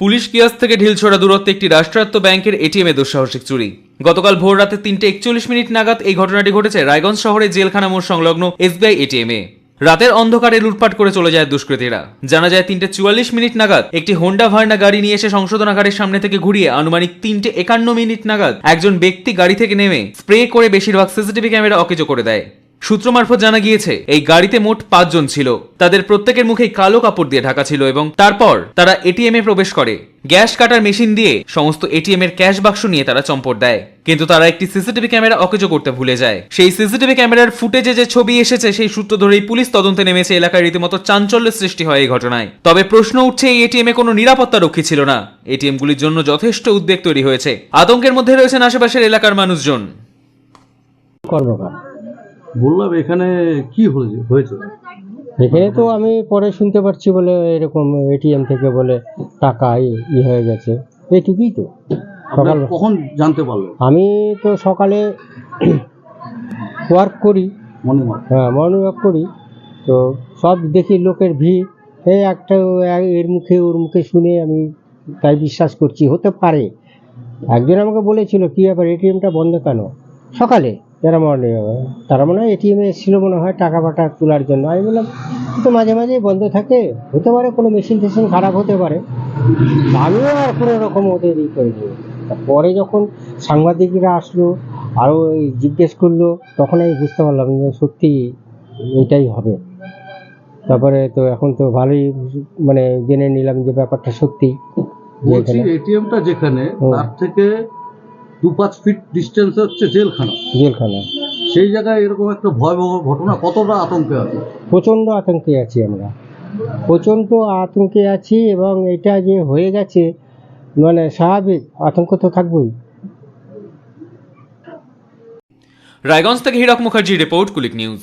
Police কিয়াস থেকে ঢিলছোড়া দূরত্বে একটি রাষ্ট্রায়ত্ত ব্যাংকের এটিএমে দুঃসাহসিক চুরি। গতকাল ভোর রাতে তিনটে একচল্লিশ মিনিট নাগাদ এই ঘটনাটি ঘটেছে রায়গঞ্জ শহরে জেলখানা মোড় সংলগ্ন এসবিআই এটিএমে রাতের অন্ধকারে লুটপাট করে চলে যায় দুষ্কৃতীরা। জানা যায় তিনটে চুয়াল্লিশ মিনিট নাগাদ একটি হোন্ডা ভার্না গাড়ি নিয়ে এসে সংশোধনাগারের সামনে থেকে ঘুরিয়ে আনুমানিক তিনটে একান্ন মিনিট নাগাদ একজন ব্যক্তি গাড়ি থেকে নেমে স্প্রে করে বেশিরভাগ সিসিটিভি ক্যামেরা অকেজো করে দেয়। সূত্র মারফত জানা গিয়েছে, এই গাড়িতে মোট পাঁচজন ছিল। তাদের প্রত্যেকের মুখেই কালো কাপড় দিয়ে ঢাকা ছিল এবং তারপর তারা এটিএম এ প্রবেশ করে। গ্যাস কাটার মেশিন দিয়ে সমস্ত এটিএম এর ক্যাশ বাক্স নিয়ে তারা চম্পট দেয়। কিন্তু তারা একটি সিসিটিভি ক্যামেরা অকেজো করতে ভুলে যায়। সেই সিসিটিভি ক্যামেরার ফুটেজে যে ছবি এসেছে, সেই সূত্র ধরেই পুলিশ তদন্তে নেমেছে এলাকায় রীতিমতো চাঞ্চল্য সৃষ্টি হয় এই ঘটনায়। তবে প্রশ্ন উঠছে, এই এটিএম এ কোনো নিরাপত্তা রক্ষী ছিল না। এটিএম গুলির জন্য যথেষ্ট উদ্বেগ তৈরি হয়েছে। আতঙ্কের মধ্যে রয়েছেন আশেপাশের এলাকার মানুষজন। বললাম এখানে কি হয়েছে? এখানে তো আমি পরে শুনতে পারছি বলে এরকম এটিএম থেকে বলে টাকা ই- হয়ে গেছে। এইটুকুই তো। সকাল কখন জানতে পারলেন? আমি তো সকালে ওয়ার্ক করি। হ্যাঁ মর্নিং ওয়াক করি। তো সব দেখি লোকের ভিড়। এই একটা এর মুখে ওর মুখে শুনে আমি তাই বিশ্বাস করছি হতে পারে। একজন আমাকে বলেছিল কী ব্যাপার এটিএমটা বন্ধ কেন? সকালে। যারা মর্নিং তারা মনে হয় এটিএমে এসেছিল মনে হয় টাকা ফাটা তোলার জন্য। আমি বললাম তো মাঝে মাঝে বন্ধ থাকে। হতে পারে কোনো মেশিন টেশিন খারাপ হতে পারে। আমিও আর কোনো রকম ওদের ই করিনি। পরে যখন সাংবাদিকরা আসলো আরও জিজ্ঞেস করল তখন আমি বুঝতে পারলাম যে সত্যি এটাই হবে। তারপরে তো এখন তো ভালোই মানে জেনে নিলাম যে ব্যাপারটা সত্যি। এটিএমটা যেখানে তার থেকে দু পাঁচ ফিট ডিস্টেন্স হচ্ছে জেলখানা। জেলখানা। সেই জায়গায় এরকম একটা ভয়াবহ ঘটনা কতটা আতঙ্কে আছে? প্রচণ্ড আতঙ্কে আছি আমরা। প্রচণ্ড আতঙ্কে আছি এবং এটা যে হয়ে গেছে মানে স্বাভাবিক আতঙ্ক তো থাকবেই। রায়গঞ্জ থেকে হীরক মুখার্জি রিপোর্ট কুলিক নিউজ।